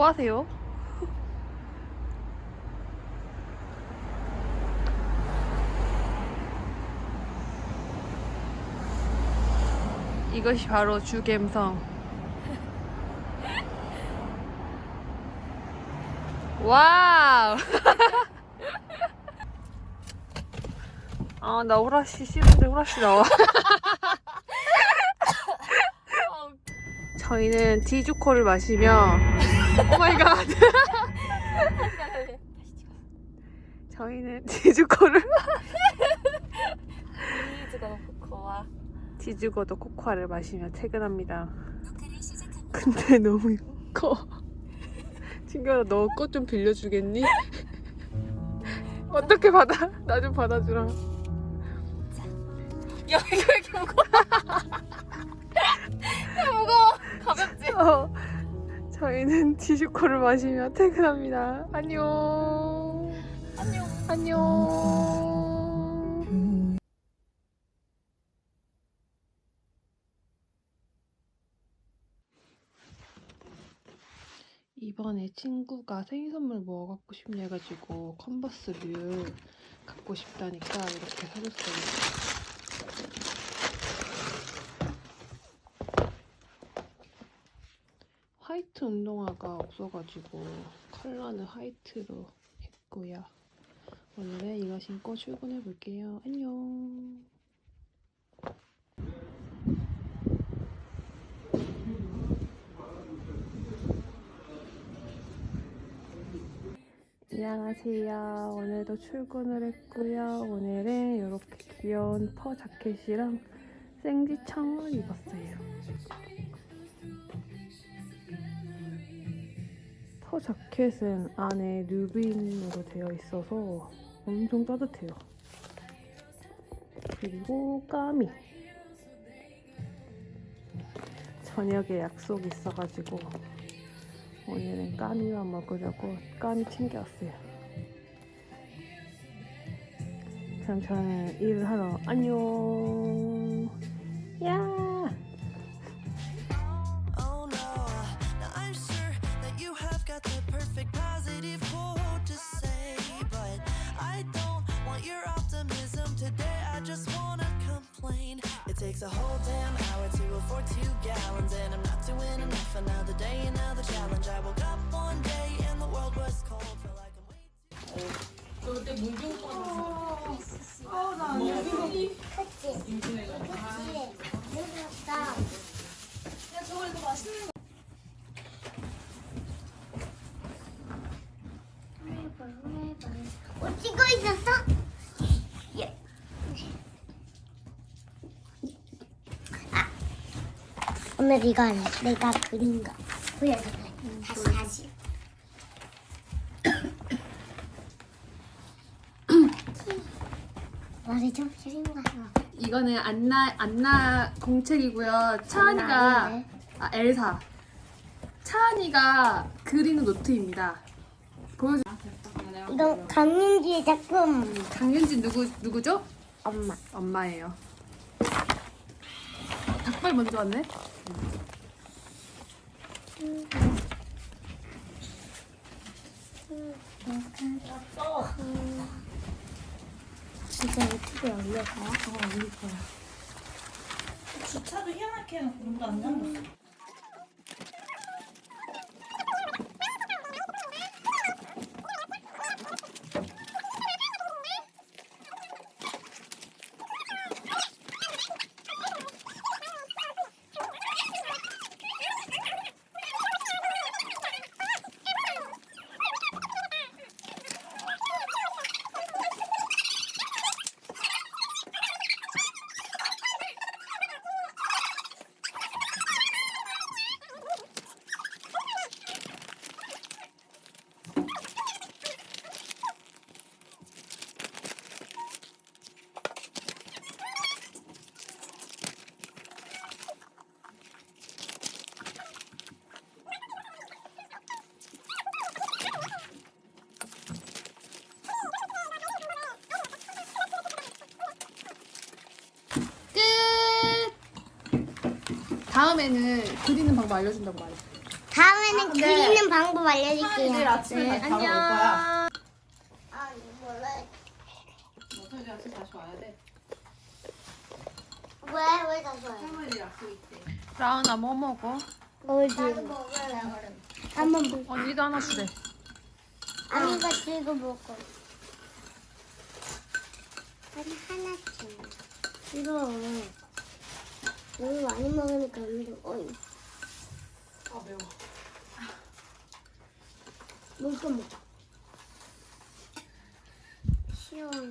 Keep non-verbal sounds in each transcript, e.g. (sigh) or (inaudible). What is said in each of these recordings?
뭐 하세요? 이것이 바로 주갬성. 와우! (laughs) 아, 나 후라시 싫은데 후라시 나와. (laughs) 저희는 디주코를 마시며 오마이갓 (laughs) 저희는 디주코를 이즈가 코코와 디주고도 코코아를 마시며 퇴근합니다. 근데 너무 커. 친구야 너거좀 빌려주겠니? 어떻게 받아? 나 좀 받아주라. 야 이거 왜 이렇게 무거워. 야 무거워. 가볍지? 어, 저희는 디주코를 마시며 퇴근합니다. 안녕. 안녕. 안녕 이번에 친구가 생일 선물 뭐 갖고 싶냐 해가지고 컨버스 류 갖고 싶다니까 이렇게 사줬어요. 화이트 운동화가 없어가지고 컬러는 화이트로 했고요. 오늘은 이거 신고 출근해 볼게요. 안녕. 안녕하세요. 오늘도 출근을 했고요. 오늘은 이렇게 귀여운 퍼 자켓이랑 생지 청을 입었어요. 퍼 자켓은 안에 뉴빈으로 되어 있어서 엄청 따뜻해요. 그리고 까미. 저녁에 약속이 있어가지고 오늘은 까미만 먹으려고 까미 챙겨왔어요. 그럼 저는 일을 하러 안녕. 야. Takes a whole damn hour to afford two gallons, and I'm not doing enough. Another day, another challenge. I woke up one day and the world was cold. Felt like I'm way 어, 오늘 이건 내가 그린 거 보여줄래? 다시 다시. 머리 좀 하나. 이거는 안나 안나 공책이고요. 차은이가. 아 엘사. 차은이가 그리는 노트입니다. 보여주. 이건 강윤지의 작품. 강윤진 누구 누구죠? 엄마. 엄마예요. 닭발 먼저 왔네. 진짜 유튜브에 올려서 어, 올릴 거야. 주차도 희한하게 해놓고 문도 안 잠겼어 다음에는 그리는 방법 알려준다고 말해. 다음에는 그리는 방법 알려줄게요. 내일 아침에 다시 바로 올 거야. 아, 몰라. 어차피 아침 다시 와야 돼. 왜? 왜 다시 와요? 할머니 약속 있대. 라은아 뭐 먹어? 어디? 나도 먹을래, 그럼. 한번 먹 언니도 하나 주래. 아미가 들고 먹어. 아니, 하나씩. 이거. 너무 많이 먹으니까 안 돼. 어이. 아 매워. 물도 먹어. 시원.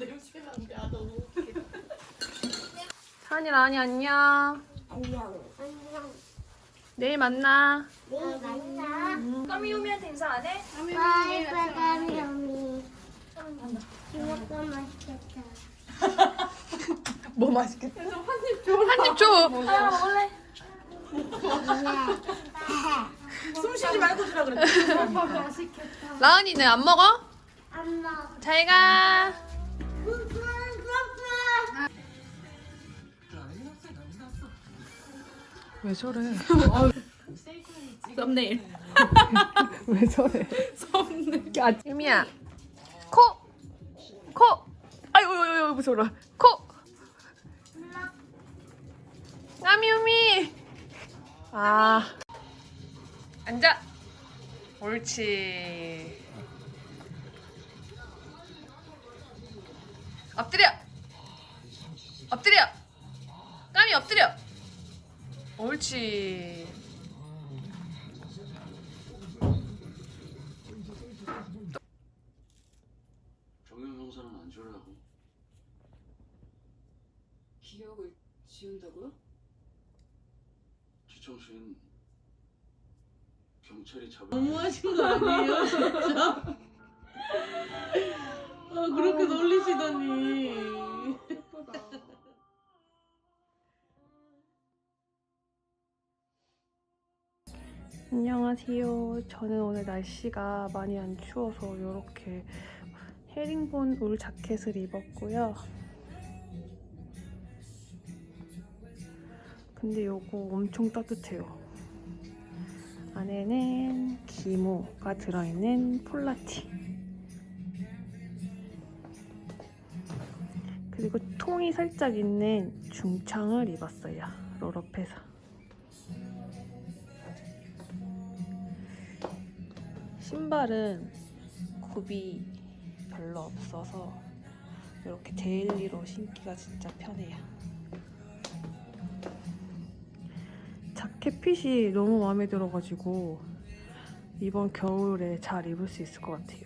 산이 라은이 안녕. 안녕. 안녕. 내일 만나. 내일 만나. 까미 오미한테 인사 안 해? 바이바이, 가미가미. 이거 맛있겠다. (laughs) 뭐 맛있겠다. 한입 줘. 한입 줘. 아 원래 숨 쉬지 말고 주라 그래. 라은이는 안 먹어? 안 먹어. 잘 가. 왜 저래? 썸네일. (laughs) 왜 저래? 썸네. 야, 이미야. 코. 코. 아이고, 아이고, 아이고, 무서워라. 코. 나미우미. 아. 앉아. 옳지. 엎드려. 엎드려. 까미 엎드려. 옳지. 정형용사는 안 주려고. 기억을 지운다고요? 지청수인 경찰이 잡은 너무하신 거 아니에요, 진짜? 아, 그렇게 놀리시다니. (laughs) 안녕하세요. 저는 오늘 날씨가 많이 안 추워서 이렇게 헤링본 울 자켓을 입었고요. 근데 요거 엄청 따뜻해요. 안에는 기모가 들어있는 폴라티. 그리고 통이 살짝 있는 중창을 입었어요. 롤업해서. 신발은 굽이 별로 없어서 이렇게 데일리로 신기가 진짜 편해요. 자켓 핏이 너무 마음에 들어가지고 이번 겨울에 잘 입을 수 있을 것 같아요.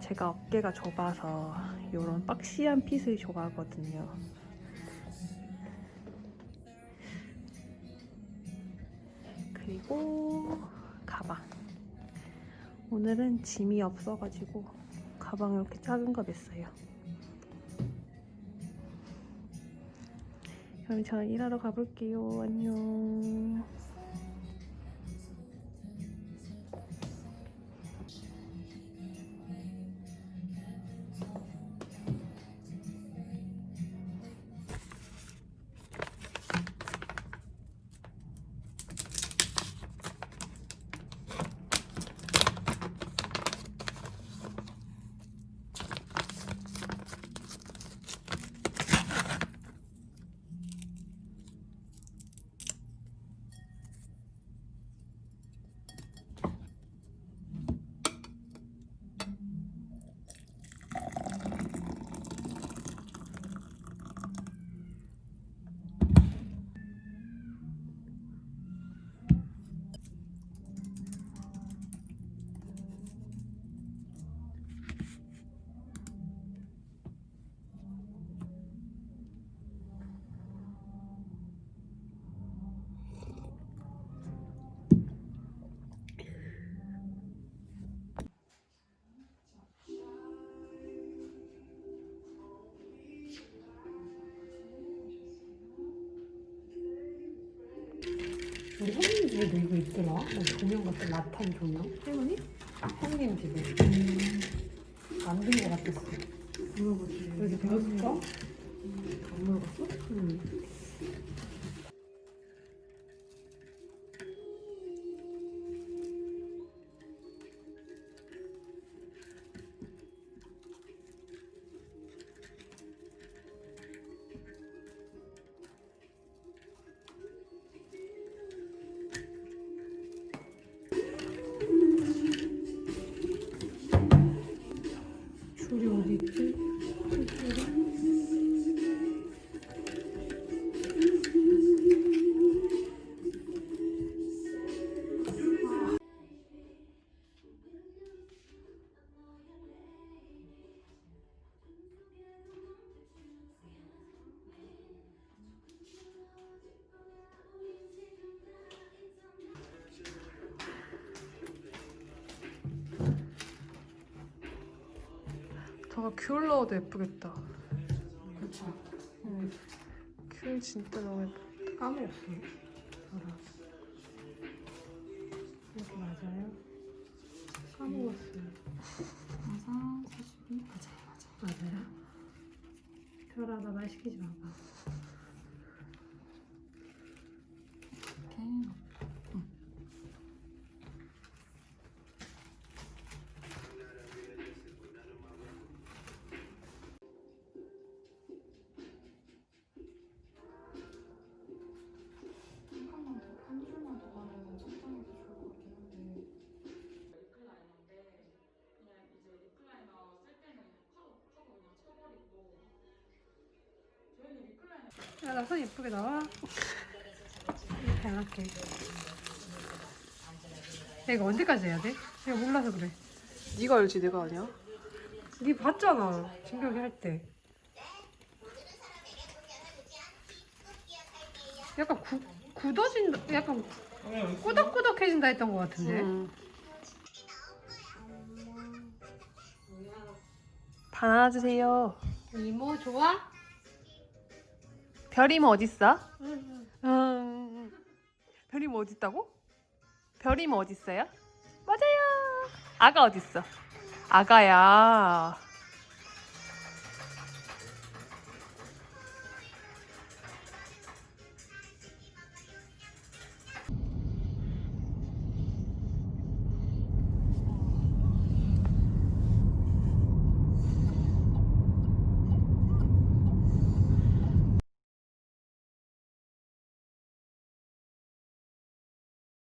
제가 어깨가 좁아서 이런 박시한 핏을 좋아하거든요. 그리고 가방. 오늘은 짐이 없어가지고 가방 이렇게 작은 거 맸어요. 그럼 저는 일하러 가볼게요. 안녕. 집에도 이거 있더라. 뭐 조명 같은 라탄 조명. 할머니? 형님 집에. 만든 거 같았어. 물어보지. 여기 배웠어? 안 물어봤어? 응. 아귤 넣어도 예쁘겠다. 그쵸. 응. 귤 진짜 너무 예뻐. 까먹었어. 알아. 이렇게 맞아요? 까먹었어요. 항상 사주기 맞아요 맞아. 맞아요? 별아, 나 말 시키지 마봐. 야, 나손 예쁘게 나와. 이렇게 안 할게. 야, 이거 언제까지 해야 돼? 내가 몰라서 그래. 네가 알지 내가 아니야? 네 봤잖아. 진격이 할 때. 약간 구, 굳어진다. 약간 꾸덕꾸덕해진다 했던 것 같은데. 응. 바나나 주세요. 이모 좋아? 별이모 어딨어? 음, 별이모 어딨다고? 별이모 어딨어요? 맞아요. 아가 어딨어? 아가야.